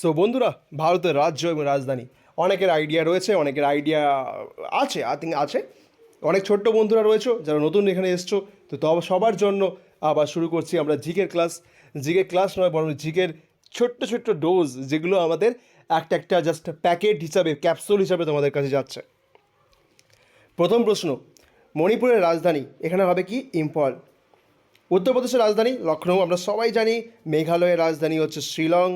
So বন্ধুরা, ভারতের রাজ্য এবং রাজধানী। অনেকের আইডিয়া রয়েছে, অনেকের আইডিয়া আছে আই থিঙ্ক আছে। অনেক ছোট্ট বন্ধুরা রয়েছে, যারা নতুন এখানে এসছো। তো সবার জন্য আবার শুরু করছি আমরা জিকের ক্লাস জিকের ক্লাস নয়, বরং জিকের ছোট্ট ছোট্ট ডোজ যেগুলো আমাদের একটা একটা জাস্ট প্যাকেট হিসাবে ক্যাপসুল হিসাবে তোমাদের কাছে যাচ্ছে। প্রথম প্রশ্ন, মণিপুরের রাজধানী এখানে হবে কি? ইম্ফল। উত্তরপ্রদেশের রাজধানী লখনৌ আমরা সবাই জানি, মেঘালয়ের রাজধানী হচ্ছে শিলং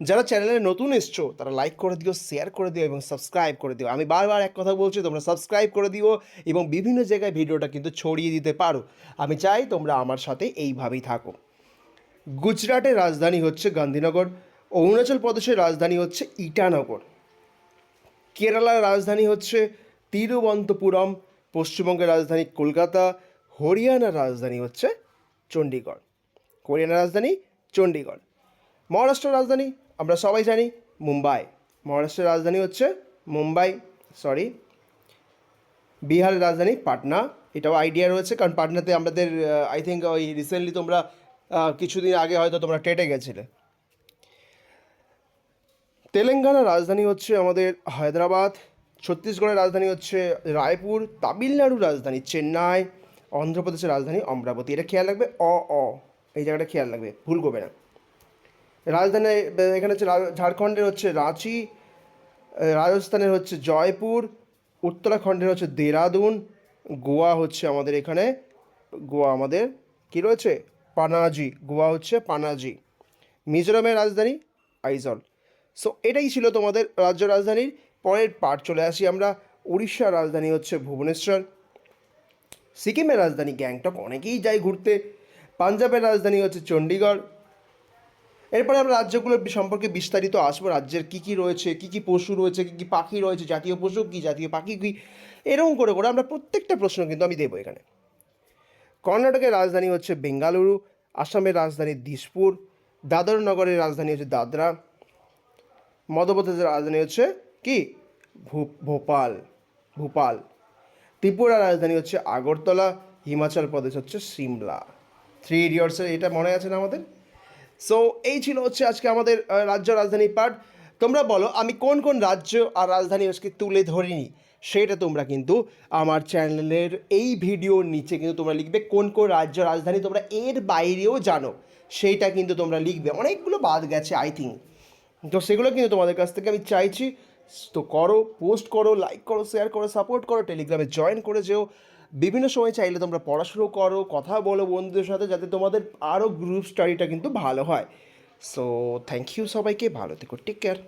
যারা চ্যানেলে নতুন এসছো, তারা লাইক করে দিও শেয়ার করে দিও এবং সাবস্ক্রাইব করে দিও। আমি বারবার এক কথা বলছি, তোমরা সাবস্ক্রাইব করে দিও এবং বিভিন্ন জায়গায় ভিডিওটা কিন্তু ছড়িয়ে দিতে পারো। আমি চাই তোমরা আমার সাথে এইভাবেই থাকো। গুজরাটের রাজধানী হচ্ছে গান্ধীনগর, অরুণাচল প্রদেশের রাজধানী হচ্ছে ইটানগর। কেরালার রাজধানী হচ্ছে তিরুবন্তপুরম পশ্চিমবঙ্গের রাজধানী কলকাতা, হরিয়ানার রাজধানী হচ্ছে চণ্ডীগড় হরিয়ানার রাজধানী চণ্ডীগড় মহারাষ্ট্রের রাজধানী আমরা সবাই জানি মুম্বাই। মহারাষ্ট্রের রাজধানী হচ্ছে মুম্বাই সরি বিহারের রাজধানী পাটনা। এটাও আইডিয়া রয়েছে, কারণ পাটনাতে আমাদের আই থিঙ্ক ওই রিসেন্টলি তোমরা কিছুদিন আগে হয়তো তোমরা টেটে গেছিলে। তেলেঙ্গানার রাজধানী হচ্ছে আমাদের হায়দ্রাবাদ। ছত্তিশগড়ের রাজধানী হচ্ছে রায়পুর। তামিলনাড়ুর রাজধানী চেন্নাই। অন্ধ্রপ্রদেশের রাজধানী অমরাবতী। এটা খেয়াল রাখবে? অ অ। এই জায়গাটা খেয়াল রাখবে। ভুল করবে না। রাজধানী, এখানে হচ্ছে ঝাড়খণ্ডের হচ্ছে রাঁচি রাজস্থানের হচ্ছে জয়পুর, উত্তরাখণ্ডের হচ্ছে দেরাদুন, গোয়া হচ্ছে আমাদের এখানে, গোয়া আমাদের কী রয়েছে? পানাজি, গোয়া হচ্ছে পানাজি। মিজোরামের রাজধানী আইজল। সো এটাই ছিল তোমাদের রাজ্য রাজধানীর পরের পার্ট চলে আসি আমরা উড়িষ্যার রাজধানী হচ্ছে ভুবনেশ্বর। সিকিমের রাজধানী গ্যাংটক, অনেকেই যায় ঘুরতে। পাঞ্জাবের রাজধানী হচ্ছে চণ্ডীগড় এরপরে আমরা রাজ্যগুলোর সম্পর্কে বিস্তারিত আসব। রাজ্যের কী কী রয়েছে, কী কী পশু রয়েছে, কী কী পাখি রয়েছে, জাতীয় পশু কী, জাতীয় পাখি কী, এরকম করে করে আমরা প্রত্যেকটা প্রশ্ন কিন্তু আমি দেবো এখানে। কর্ণাটকের রাজধানী হচ্ছে বেঙ্গালুরু, আসামের রাজধানী দিসপুর দাদর নগরের রাজধানী হচ্ছে দাদরা, মধ্যপ্রদেশের রাজধানী হচ্ছে কি? ভোপাল ভোপাল। ত্রিপুরার রাজধানী হচ্ছে আগরতলা, হিমাচল প্রদেশ হচ্ছে সিমলা। থ্রি ইডিয়টসের এটা মনে আছে না আমাদের? সো এই ছিল হচ্ছে আজকে আমাদের রাজ্য রাজধানী পার্ট তোমরা বলো, আমি কোন কোন রাজ্য আর রাজধানী আজকে তুলে ধরিনি? সেটা তোমরা কিন্তু আমার চ্যানেলের এই ভিডিওর নিচে কিন্তু তোমরা লিখবে কোন কোন রাজ্য রাজধানী তোমরা এর বাইরেও জানো। সেইটা কিন্তু তোমরা লিখবে। অনেকগুলো বাদ গেছে আই থিঙ্ক তো সেগুলো কিন্তু তোমাদের কাছ থেকে আমি চাইছি। তো করো পোস্ট করো লাইক করো শেয়ার করো সাপোর্ট করো টেলিগ্রামে জয়েন করে যেও। বিভিন্ন সময় চাইলে তোমরা পড়াশুনো করো, কথা বলো বন্ধুদের সাথে যাতে তোমাদের আরও গ্রুপ স্টাডিটা কিন্তু ভালো হয়। সো থ্যাংক ইউ সবাইকে, ভালো থেকো টেক কেয়ার